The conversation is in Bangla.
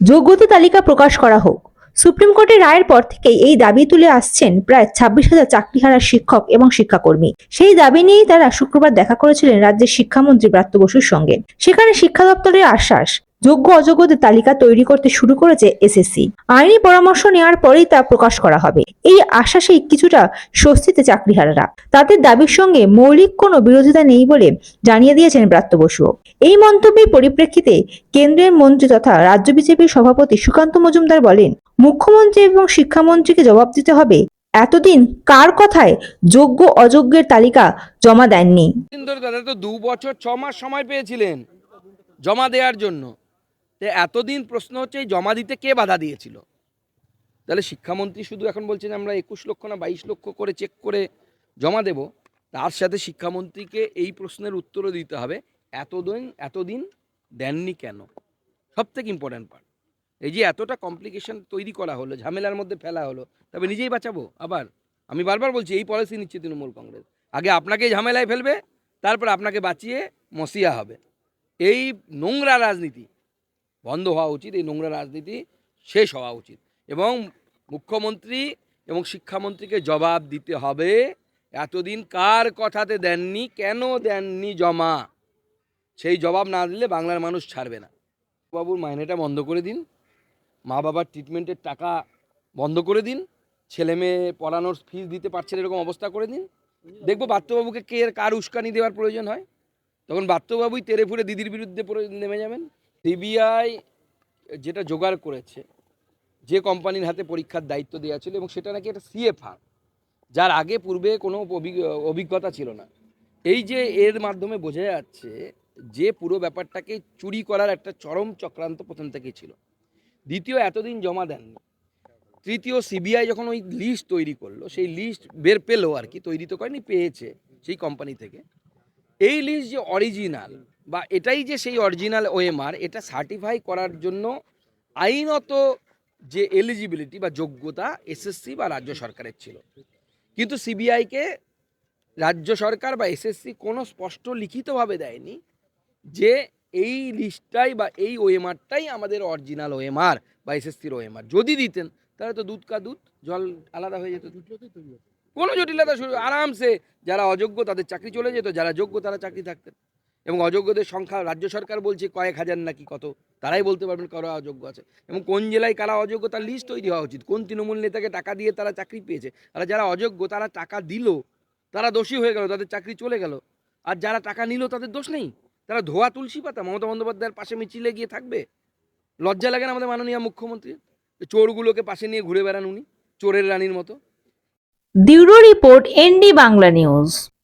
যোগ্যতা তালিকা প্রকাশ করা হোক। সুপ্রিম কোর্টের রায়ের পর থেকেই এই দাবি তুলে আসছেন প্রায় ছাব্বিশ হাজার চাকরি চাকরিহারা শিক্ষক এবং শিক্ষাকর্মী। সেই দাবি নিয়েই তারা শুক্রবার দেখা করেছিলেন রাজ্যের শিক্ষামন্ত্রী ব্রাত্য বসুর সঙ্গে। সেখানে শিক্ষা দপ্তরের আশ্বাস যোগ্য অযোগ্যদের তালিকা তৈরি করতে শুরু করেছে এসএসসি আইনি পরামর্শ নেওয়ার পরেই তা প্রকাশ করা হবে। এই আশ্বাসেই কিছুটা স্বস্তিতে চাকরিহারারা। তাদের দাবির সঙ্গে মৌলিক কোনো বিরোধিতা নেই বলে জানিয়ে দিয়েছেন ব্রাত্য বসু। এই মন্তব্যের পরিপ্রেক্ষিতে কেন্দ্রের মন্ত্রী তথা রাজ্য বিজেপির সভাপতি সুকান্ত মজুমদার বলেন, মুখ্যমন্ত্রী এবং শিক্ষামন্ত্রীকে জবাব দিতে হবে। এতদিন কার কথায় যোগ্য অযোগ্যের তালিকা জমা দেননি? তাদের তো দু বছর ছ মাস সময় পেয়েছিলেন জমা দেওয়ার জন্য। তো এতদিন প্রশ্ন হচ্ছে জমা দিতে কে বাধা দিয়েছিল? তাহলে শিক্ষামন্ত্রী শুধু এখন বলছেন, আমরা একুশ লক্ষ না বাইশ লক্ষ করে চেক করে জমা দেব। তার সাথে শিক্ষামন্ত্রীকে এই প্রশ্নের উত্তরও দিতে হবে। এতদিন এতদিন দেননি কেন? সব থেকে ইম্পর্ট্যান্ট পার্ট এই যে এতটা কমপ্লিকেশন তৈরি করা হলো, ঝামেলার মধ্যে ফেলা হলো, তবে নিজেই বাঁচাবো? আবার? আমি বারবার বলছি, এই পলিসি নিচ্ছে তৃণমূল কংগ্রেস। আগে আপনাকে ঝামেলায় ফেলবে, তারপর আপনাকে বাঁচিয়ে মসিয়া হবে। এই নোংরা রাজনীতি বন্ধ হওয়া উচিত, এই নোংরা রাজনীতি শেষ হওয়া উচিত। এবং মুখ্যমন্ত্রী এবং শিক্ষামন্ত্রীকে জবাব দিতে হবে, এতদিন কার কথাতে দেননি, কেন দেননি জমা? সেই জবাব না দিলে বাংলার মানুষ ছাড়বে না। বাবুর মাইনেটা বন্ধ করে দিন, মা বাবার ট্রিটমেন্টের টাকা বন্ধ করে দিন, ছেলে মেয়ে পড়ানোর ফিস দিতে পারছে এরকম অবস্থা করে দিন। দেখব বাত্যবাবুকে কে, কার উস্কানি দেওয়ার প্রয়োজন হয়? তখন বাত্যবাবুই তেরে ফুরে দিদির বিরুদ্ধে নেমে যাবেন। সিবিআই যেটা জোগাড় করেছে, যে কোম্পানির হাতে পরীক্ষার দায়িত্ব দেওয়া ছিল এবং সেটা নাকি একটা সিএ ফার্ম যার আগে পূর্বে কোনো অভিজ্ঞ- অভিজ্ঞতা ছিল না। এই যে এর মাধ্যমে বোঝা যাচ্ছে যে পুরো ব্যাপারটাকে চুরি করার একটা চরম চক্রান্ত প্রথম থেকেই ছিল। দ্বিতীয়, এতদিন জমা দেননি। তৃতীয়, সিবিআই যখন ওই লিস্ট তৈরি করল, সেই লিস্ট বের পেল আর কি, তৈরি তো করেনি, পেয়েছে সেই কোম্পানি থেকে। এই লিস্ট যে অরিজিনাল বা এটাই যে সেই অরিজিনাল ওএমআর এটা সার্টিফাই করার জন্য আইনত যে এলিজিবিলিটি বা যোগ্যতা এসএসসি বা রাজ্য সরকারের ছিল। কিন্তু সিবিআইকে রাজ্য সরকার বা এসএসসি কোনো স্পষ্ট লিখিতভাবে দেয়নি যে এই লিস্টটাই বা এই ওএমআরটাই আমাদের অরিজিনাল ওএমআর বা এসএসসির ওএমআর যদি দিতেন, তাহলে তো দুধ কা দুধ, জল আলাদা হয়ে যেত। কোনো জটিলতা শুরু, আরামসে যারা অযোগ্য তাদের চাকরি চলে যেত, যারা যোগ্য তারা চাকরি থাকতেন। এবং অযোগ্যদের সংখ্যা রাজ্য সরকার বলছে কয়েক হাজার নাকি কত, তারাই বলতে পারবেন কারা অযোগ্য আছে। এবং কোন জেলায় কারা অযোগ্য তার লিস্ট তৈরি হওয়া উচিত। কোন তৃণমূল নেতাকে টাকা দিয়ে তারা চাকরি পেয়েছে আর যারা অযোগ্য তারা টাকা দিল, তারা দোষী হয়ে গেল, তাদের চাকরি চলে গেল। আর যারা টাকা নিল তাদের দোষ নেই। তারা ধোয়া তুলসী পাতা, মমতা বন্দ্যোপাধ্যায়ের পাশে মিছিলে গিয়ে থাকবে? লজ্জা লাগে না আমাদের মাননীয় মুখ্যমন্ত্রী চোরগুলোকে পাশে নিয়ে ঘুরে বেড়ান উনি, চোরের রানীর মতো। Bureau report ND Bangla news.